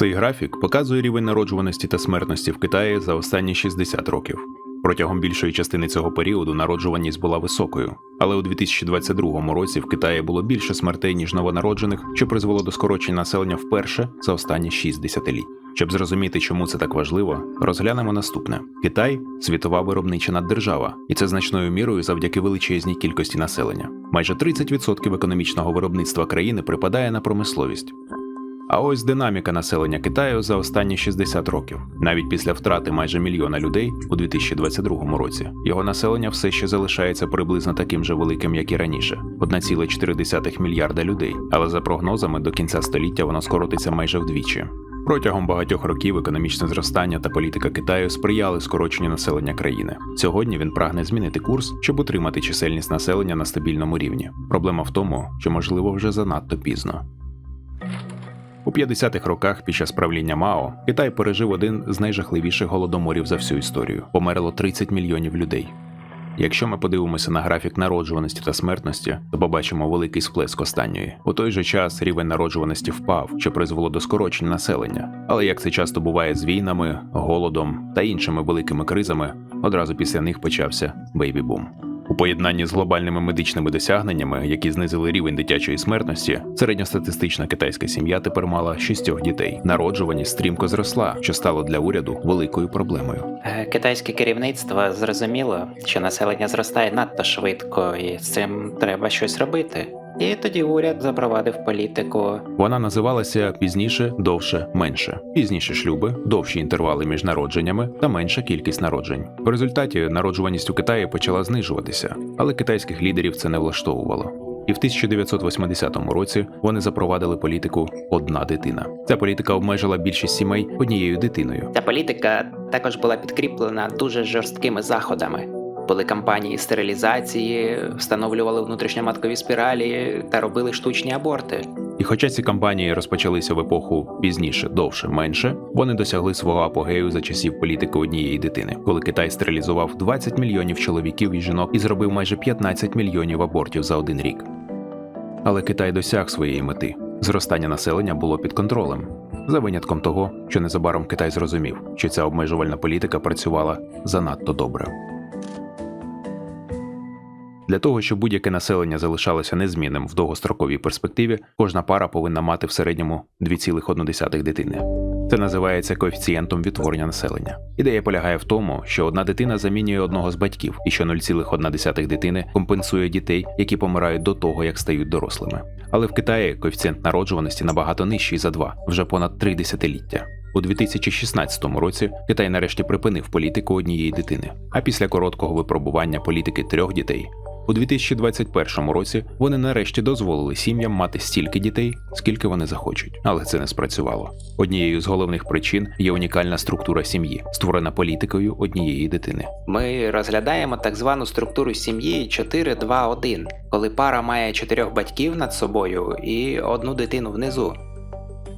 Цей графік показує рівень народжуваності та смертності в Китаї за останні 60 років. Протягом більшої частини цього періоду народжуваність була високою, але у 2022 році в Китаї було більше смертей ніж новонароджених, що призвело до скорочення населення вперше за останні 6 десятиліть. Щоб зрозуміти, чому це так важливо, розглянемо наступне: Китай світова виробнича наддержава, і це значною мірою завдяки величезній кількості населення. Майже 30% економічного виробництва країни припадає на промисловість. А ось динаміка населення Китаю за останні 60 років. Навіть після втрати майже мільйона людей у 2022 році його населення все ще залишається приблизно таким же великим, як і раніше 1,4 мільярда людей. Але за прогнозами до кінця століття воно скоротиться майже вдвічі. Протягом багатьох років економічне зростання та політика Китаю сприяли скороченню населення країни. Сьогодні він прагне змінити курс, щоб утримати чисельність населення на стабільному рівні. Проблема в тому, що можливо вже занадто пізно. У 50-х роках під час правління Мао Китай пережив один з найжахливіших голодоморів за всю історію. Померло 30 мільйонів людей. Якщо ми подивимося на графік народжуваності та смертності, то побачимо великий сплеск останньої. У той же час рівень народжуваності впав, що призвело до скорочення населення. Але як це часто буває з війнами, голодом та іншими великими кризами, одразу після них почався бейбі-бум. У поєднанні з глобальними медичними досягненнями, які знизили рівень дитячої смертності, середньостатистична китайська сім'я тепер мала шістьох дітей. Народжуваність стрімко зросла, що стало для уряду великою проблемою. Е, Китайське керівництво зрозуміло, що населення зростає надто швидко, і з цим треба щось робити. І тоді уряд запровадив політику. Вона називалася пізніше, довше, менше. Пізніше шлюби, довші інтервали між народженнями та менша кількість народжень. В результаті народжуваність у Китаї почала знижуватися, але китайських лідерів це не влаштовувало. І в 1980 році вони запровадили політику одна дитина. Ця політика обмежила більшість сімей однією дитиною. Ця політика також була підкріплена дуже жорсткими заходами. Були кампанії стерилізації, встановлювали внутрішньоматкові спіралі та робили штучні аборти. І хоча ці кампанії розпочалися в епоху пізніше, довше, менше, вони досягли свого апогею за часів політики однієї дитини, коли Китай стерилізував 20 мільйонів чоловіків і жінок і зробив майже 15 мільйонів абортів за один рік. Але Китай досяг своєї мети. Зростання населення було під контролем, за винятком того, що незабаром Китай зрозумів, що ця обмежувальна політика працювала занадто добре. Для того, щоб будь-яке населення залишалося незмінним в довгостроковій перспективі, кожна пара повинна мати в середньому 2,1 дитини. Це називається коефіцієнтом відтворення населення. Ідея полягає в тому, що одна дитина замінює одного з батьків, і що 0,1 дитини компенсує дітей, які помирають до того, як стають дорослими. Але в Китаї коефіцієнт народжуваності набагато нижчий за два, вже понад три десятиліття. У 2016 році Китай нарешті припинив політику однієї дитини. А після короткого випробування політики трьох дітей у 2021 році вони нарешті дозволили сім'ям мати стільки дітей, скільки вони захочуть, але це не спрацювало. Однією з головних причин є унікальна структура сім'ї, створена політикою однієї дитини. Ми розглядаємо так звану структуру сім'ї 4-2-1, коли пара має чотирьох батьків над собою і одну дитину внизу.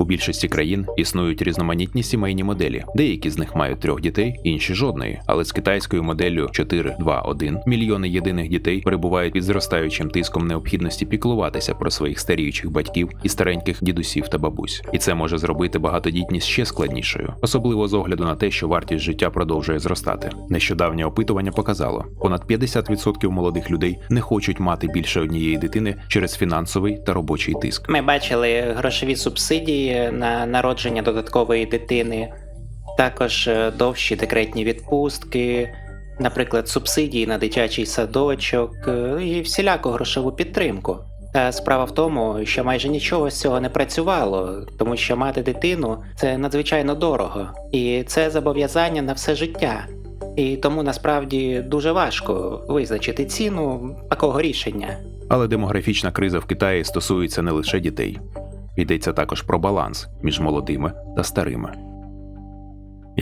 У більшості країн існують різноманітні сімейні моделі. Деякі з них мають трьох дітей, інші жодної. Але з китайською моделлю 4-2-1 мільйони єдиних дітей перебувають під зростаючим тиском необхідності піклуватися про своїх старіючих батьків і стареньких дідусів та бабусь. І це може зробити багатодітність ще складнішою, особливо з огляду на те, що вартість життя продовжує зростати. Нещодавнє опитування показало, понад 50% молодих людей не хочуть мати більше однієї дитини через фінансовий та робочий тиск. Ми бачили грошові субсидії на народження додаткової дитини, також е, довші декретні відпустки, наприклад, субсидії на дитячий садочок е, і всіляку грошову підтримку. Та справа в тому, що майже нічого з цього не працювало, тому що мати дитину це надзвичайно дорого, і це зобов'язання на все життя. І тому насправді дуже важко визначити ціну такого рішення. Але демографічна криза в Китаї стосується не лише дітей. Йдеться також про баланс між молодими та старими.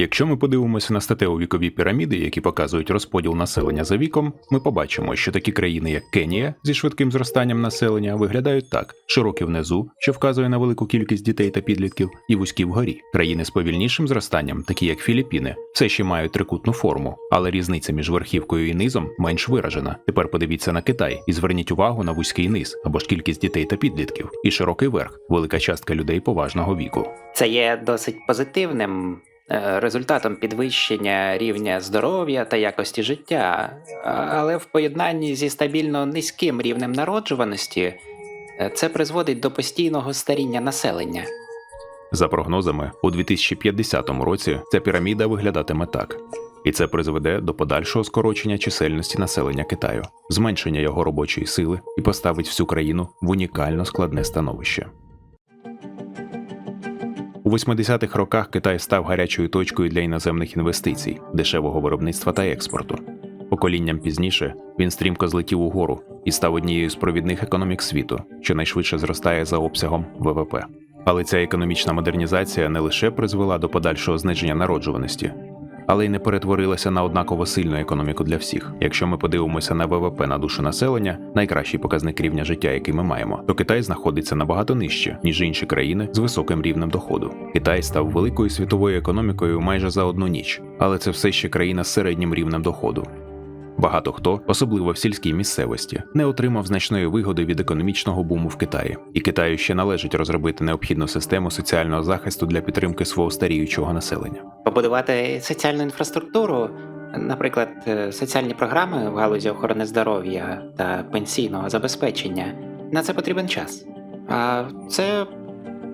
Якщо ми подивимося на статево-вікові піраміди, які показують розподіл населення за віком, ми побачимо, що такі країни, як Кенія зі швидким зростанням населення, виглядають так: широкі внизу, що вказує на велику кількість дітей та підлітків, і вузькі вгорі. Країни з повільнішим зростанням, такі як Філіппіни, все ще мають трикутну форму, але різниця між верхівкою і низом менш виражена. Тепер подивіться на Китай і зверніть увагу на вузький низ або ж кількість дітей та підлітків, і широкий верх, велика частка людей поважного віку. Це є досить позитивним результатом підвищення рівня здоров'я та якості життя, але в поєднанні зі стабільно низьким рівнем народжуваності е, це призводить до постійного старіння населення. За прогнозами, у 2050 році ця піраміда виглядатиме так. І це призведе до подальшого скорочення чисельності населення Китаю, зменшення його робочої сили і поставить всю країну в унікально складне становище. У 80-х роках Китай став гарячою точкою для іноземних інвестицій, дешевого виробництва та експорту. Поколінням пізніше він стрімко злетів угору і став однією з провідних економік світу, що найшвидше зростає за обсягом ВВП. Але ця економічна модернізація не лише призвела до подальшого зниження народжуваності, але й не перетворилася на однаково сильну економіку для всіх. Якщо ми подивимося на ВВП на душу населення, найкращий показник рівня життя, який ми маємо, то Китай знаходиться набагато нижче, ніж інші країни з високим рівнем доходу. Китай став великою світовою економікою майже за одну ніч, але це все ще країна з середнім рівнем доходу. Багато хто, особливо в сільській місцевості, не отримав значної вигоди від економічного буму в Китаї, і Китаю ще належить розробити необхідну систему соціального захисту для підтримки свого старіючого населення. Побудувати соціальну інфраструктуру, наприклад, е, соціальні програми в галузі охорони здоров'я та пенсійного забезпечення, на це потрібен час. А це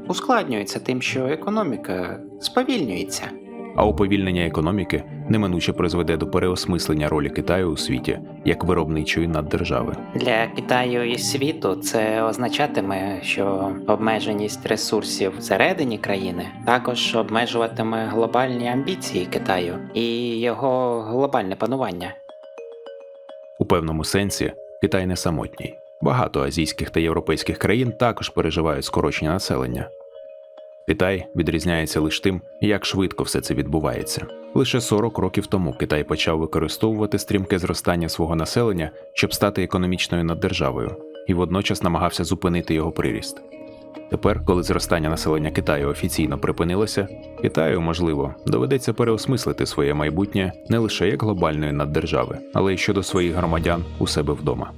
ускладнюється тим, що економіка сповільнюється. А уповільнення економіки неминуче призведе до переосмислення ролі Китаю у світі як виробничої наддержави. Для Китаю і світу це означатиме, що обмеженість ресурсів всередині країни також обмежуватиме глобальні амбіції Китаю і його глобальне панування. У певному сенсі Китай не самотній. Багато азійських та європейських країн також переживають скорочення населення. Китай відрізняється лише тим, як швидко все це відбувається. Лише 40 років тому Китай почав використовувати стрімке зростання свого населення, щоб стати економічною наддержавою, і водночас намагався зупинити його приріст. Тепер, коли зростання населення Китаю офіційно припинилося, Китаю, можливо, доведеться переосмислити своє майбутнє не лише як глобальної наддержави, але й щодо своїх громадян у себе вдома.